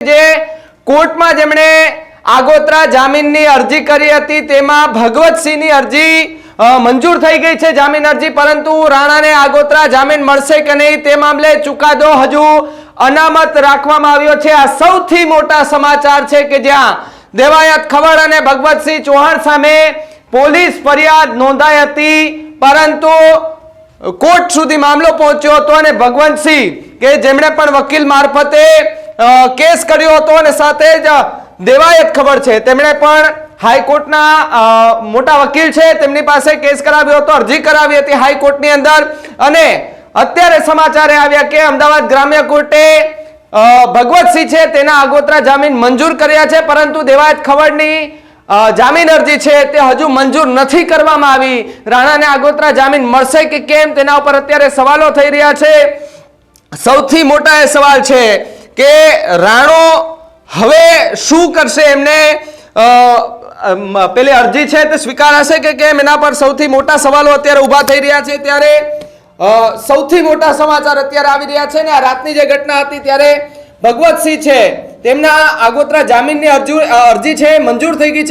જે કોર્ટમાં જેમણે આગોતરા જામીનની અરજી કરી હતી, તેમાં ભગવતસિંહની અરજી મંજૂર થઈ ગઈ છે જામીન અરજી, પરંતુ રાણાને આગોતરા જામીન મળશે કે નહીં તે મામલે ચુકાદો હજુ અનામત રાખવામાં આવ્યો છે. આ સૌથી મોટા સમાચાર છે કે જ્યાં દેવાયત ખવડ અને ભગવતસિંહ ચૌહાણ સામે પોલીસ ફરિયાદ નોંધાઈ હતી, પરંતુ કોર્ટ સુધી મામલો પહોંચ્યો હતો અને ભગવંતસિંહ, કે જેમણે પણ વકીલ મારફતે કેસ કર્યો હતો અને સાથે જ દેવાયત ખબર છે. તેમણે પણ હાઈકોર્ટના મોટા વકીલ છે, તેમની પાસે કેસ કરાવ્યો હતો, અરજી કરાવી હતી હાઈકોર્ટની અંદર. અને અત્યારે સમાચાર આવ્યા કે અમદાવાદ ગ્રામ્ય કોર્ટે ભગવતસિંહ છે, તેના આગોતરા જામીન મંજૂર કર્યા છે, પરંતુ દેવાયત ખબરની જામીન અરજી છે, તે હજુ મંજૂર નથી કરવામાં આવી. રાણાને આગોતરા જામીન મળશે કે કેમ તેના ઉપર અત્યારે સવાલો થઈ રહ્યા છે. સૌથી મોટા એ સવાલ છે. કે રાણો હવે શું કરશે? એમને પેલી અરજી છે તે સ્વીકારાશે કે કેમ? એના પર સૌથી મોટા સવાલો અત્યારે ઊભા થઈ રહ્યા છે. ત્યારે સૌથી મોટા સમાચાર અત્યારે આવી રહ્યા છે ને આ રાતની જે ઘટના હતી ત્યારે ભગવતસિંહ છે, તેમના આગોતરા જામીનની અરજી અરજી છે, મંજૂર થઈ ગઈ છે.